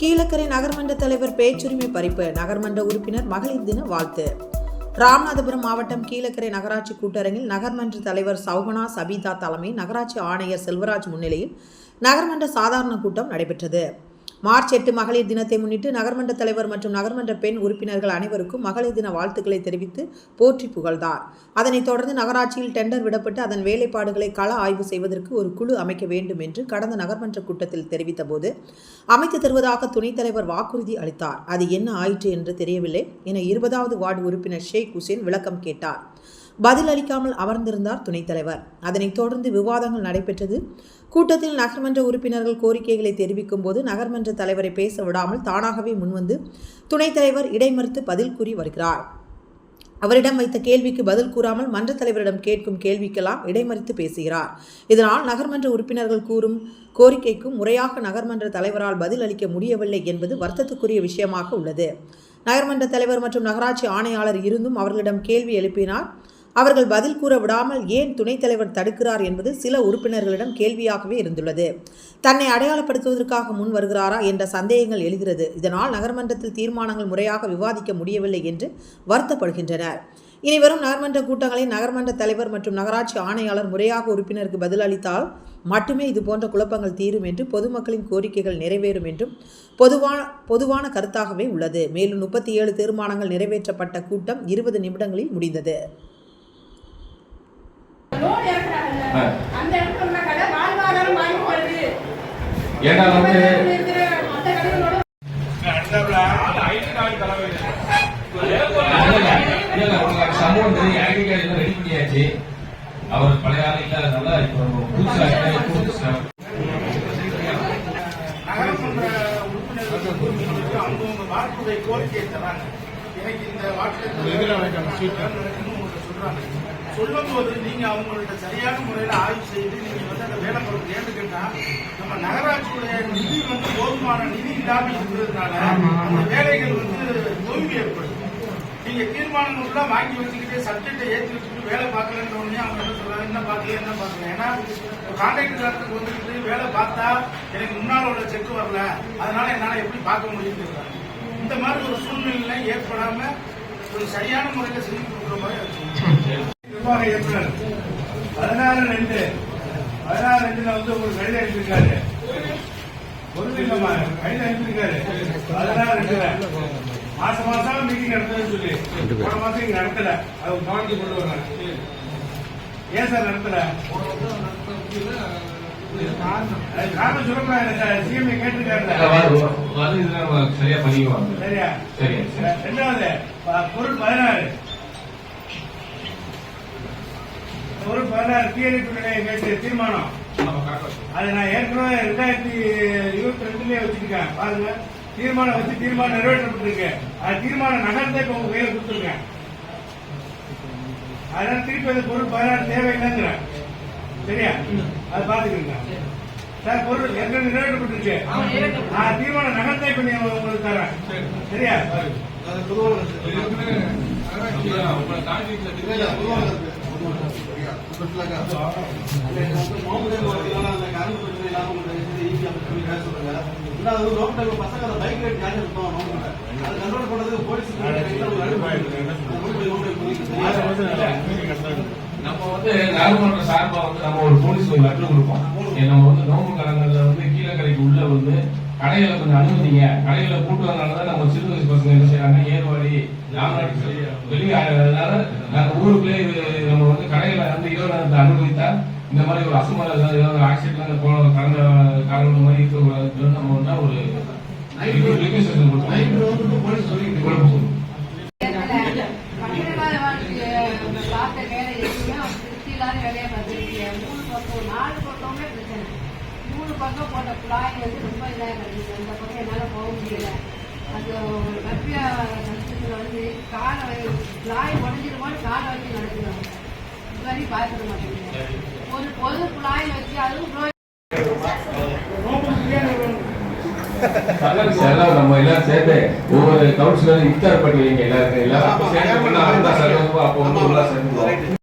கீழக்கரை நகர்மன்ற தலைவர் பேச்சுரிமை பறிப்பு நகர்மன்ற உறுப்பினர் மகளிர் தின வாழ்த்து. ராமநாதபுரம் மாவட்டம் கீழக்கரை நகராட்சி கூட்டரங்கில் நகர்மன்ற தலைவர் சௌகனா சபிதா தலைமை நகராட்சி ஆணையர் செல்வராஜ் முன்னிலையில் நகர்மன்ற சாதாரண கூட்டம் நடைபெற்றது. மார்ச் எட்டு மகளிர் தினத்தை முன்னிட்டு நகர்மன்ற தலைவர் மற்றும் நகர்மன்ற பெண் உறுப்பினர்கள் அனைவருக்கும் மகளிர் தின வாழ்த்துக்களை தெரிவித்து போற்றி புகழ்ந்தார். அதனைத் தொடர்ந்து நகராட்சியில் டெண்டர் விடப்பட்டு அதன் வேலைப்பாடுகளை கள ஆய்வு செய்வதற்கு ஒரு குழு அமைக்க வேண்டும் என்று கடந்த நகர்மன்ற கூட்டத்தில் தெரிவித்தபோது அமைத்து தருவதாக துணைத் தலைவர் வாக்குறுதி அளித்தார். அது என்ன ஆயிற்று என்று தெரியவில்லை என இருபதாவது வார்டு உறுப்பினர் ஷேக் ஹுசேன் விளக்கம் கேட்டார். பதில் அளிக்காமல் அமர்ந்திருந்தார் துணைத் தலைவர் அதனைத் தொடர்ந்து விவாதங்கள் நடைபெற்றது. கூட்டத்தில் நகர்மன்ற உறுப்பினர்கள் கோரிக்கைகளை தெரிவிக்கும் போது நகர்மன்ற தலைவரை பேச விடாமல் தானாகவே முன்வந்து துணைத் தலைவர் இடைமறுத்து பதில் கூறி வருகிறார். அவரிடம் வைத்த கேள்விக்கு பதில் கூறாமல் மன்ற தலைவரிடம் கேட்கும் கேள்விக்கெல்லாம் இடைமறித்து பேசுகிறார். இதனால் நகர்மன்ற உறுப்பினர்கள் கூறும் கோரிக்கைக்கும் முறையாக நகர்மன்ற தலைவரால் பதில் அளிக்க முடியவில்லை என்பது வருத்தத்துக்குரிய விஷயமாக உள்ளது. நகர்மன்ற தலைவர் மற்றும் நகராட்சி ஆணையாளர் இருந்தும் அவர்களிடம் கேள்வி எழுப்பினார் அவர்கள் பதில் கூற விடாமல் ஏன் துணைத் தலைவர் தடுக்கிறார் என்பது சில உறுப்பினர்களிடம் கேள்வியாகவே இருந்துள்ளது. தன்னை அடையாளப்படுத்துவதற்காக முன் வருகிறாரா என்ற சந்தேகங்கள் எழுகிறது. இதனால் நகர்மன்றத்தில் தீர்மானங்கள் முறையாக விவாதிக்க முடியவில்லை என்று வருத்தப்படுகின்றனர். இனி வரும் நகர்மன்ற கூட்டங்களில் நகர்மன்ற தலைவர் மற்றும் நகராட்சி ஆணையாளர் முறையாக உறுப்பினருக்கு பதிலளித்தால் மட்டுமே இது போன்ற குழப்பங்கள் தீரும் என்று பொதுமக்களின் கோரிக்கைகள் நிறைவேறும் என்றும் பொதுவான பொதுவான கருத்தாகவே உள்ளது. மேலும் முப்பத்தி ஏழு தீர்மானங்கள் நிறைவேற்றப்பட்ட கூட்டம் இருபது நிமிடங்களில் முடிந்தது. அந்த இடத்துல உள்ள கடை வாழ்வாதாரம் வாங்கி. ஏன்னா வந்து அவர் பழைய ஆள் இல்லாதனால இப்போ புதுசா புதுசா கோரிக்கையை தராங்க. எனக்கு இந்த வாக்குறுதி சொல்றாங்க. சொல்லும் போது நீங்க அவங்கள்ட்ட சரியான முறையில ஆய்வு செய்து நீங்க வந்து அந்த வேலை பொருள் ஏன்னு கேட்டா நம்ம நகராட்சியுடைய நிதி வந்து போதுமான நிதி இல்லாமல் இருக்கிறதுனால அந்த வேலைகள் வந்து தோல்வி ஏற்படுது நீங்க எல்லாம் வாங்கி வச்சுக்கிட்டு சப்ஜெக்டை ஏற்றி வச்சுக்கிட்டு வேலை பார்க்கலன்ற உடனே அவங்க என்ன சொல்றாங்க? என்ன பார்க்கல என்ன பார்க்கல? ஏன்னா கான்ட்ராக்ட் காரத்துக்கு வந்துட்டு வேலை பார்த்தா எனக்கு முன்னால உள்ள செக் வரல. அதனால என்னால எப்படி பார்க்க முடியும்னு சொல்றாங்க இந்த மாதிரி ஒரு சூழ்நிலை ஏற்படாம ஒரு சரியான முறையில் செஞ்சு கொடுக்குற மாதிரி. நிர்வாக இயக்குனர். பதினாறு ரெண்டு. பதினாறு ரெண்டுல வந்து ஒரு கடிதம் எழுதியிருக்காரு ஒரு இல்லம்மா கடிதம் எழுதியிருக்காரு பதினாறு ரெண்டுல. மாசம் மாசம் மீட்டிங் நடத்துறேன்னு சொல்லி. போன மாசம் இங்க நடத்தல. அது கவனிச்சு கொண்டு வர்றாங்க ஏன் சார் நடத்தல? காரணம் சொல்லக்கூடாது இதுல நம்ம சரியா? சரியா சரி சரி ரெண்டாவது பொருள் பதினாறு. பொருள் பதினாறு தீயணைப்பு நிலையம் கேட்டு தீர்மானம். அது நான் ஏற்கனவே ரெண்டாயிரத்தி இருபத்தி ரெண்டுலயே வச்சிருக்கேன். பாருங்க. தீர்மானம் வச்சு தீர்மானம் நிறைவேற்றப்பட்டிருக்கு. அது தீர்மானம் நகர்ந்தே இப்ப உங்க கையில கொடுத்துருக்கேன். அதனால திருப்பி அந்த பொருள் பதினாறு தேவையில்லைங்கிறேன் சரியா? அது பாத்துக்கிறீங்க சார் பொருள் ஏற்கனவே நிறைவேற்றப்பட்டிருக்கு. நான் தீர்மானம் நகர்ந்தே இப்ப நீ உங்களுக்கு தரேன். சரியா? நம்ம வந்து நகர்மன்ற சார்பா வந்து நம்ம ஒரு போலீஸ் ஒரு லெட்டர் கொடுப்போம். நம்ம வந்து நோம்பு காலங்கள்ல வந்து கீழக்கரைக்கு உள்ள வந்து கடைகளை கொஞ்சம் அனுமதிங்க. கடைகளை கூட்டுறதுனாலதான் நம்ம சிறு வயசு பசங்க என்ன செய்யறாங்க ஏர்வாடி வெளியே அதனால நாங்க ஊருக்குள்ளே நம்ம வந்து கடைகளை வந்து நேரத்தை அனுமதித்தா இந்த மாதிரி ஒரு அசுமர ஏதாவது ஆக்சிடென்ட் போன கடந்த காலம் மாதிரி இருக்கக்கூடாதுன்னு நம்ம வந்து ஒரு மூணு பக்கம் போட்ட குழாய் வந்து ரொம்ப இதாக இருந்துச்சு. அந்த பக்கம் என்னால் போக முடியல. அது கற்பியா கஷ்டத்தில் வந்து காலை குழாய் உடஞ்சிருமோன்னு காலை வச்சு நடக்கிறாங்க இது மாட்டேங்குது ஒரு குழாய் வச்சு அதுவும் எல்லாம் நம்ம எல்லாரும் ஒவ்வொரு கவுன்சிலரும் இஃப்தார் பண்ணுவீங்க எல்லாருக்கும் எல்லாரும் சேர்ந்து அப்போ வந்து உள்ள சேர்ந்து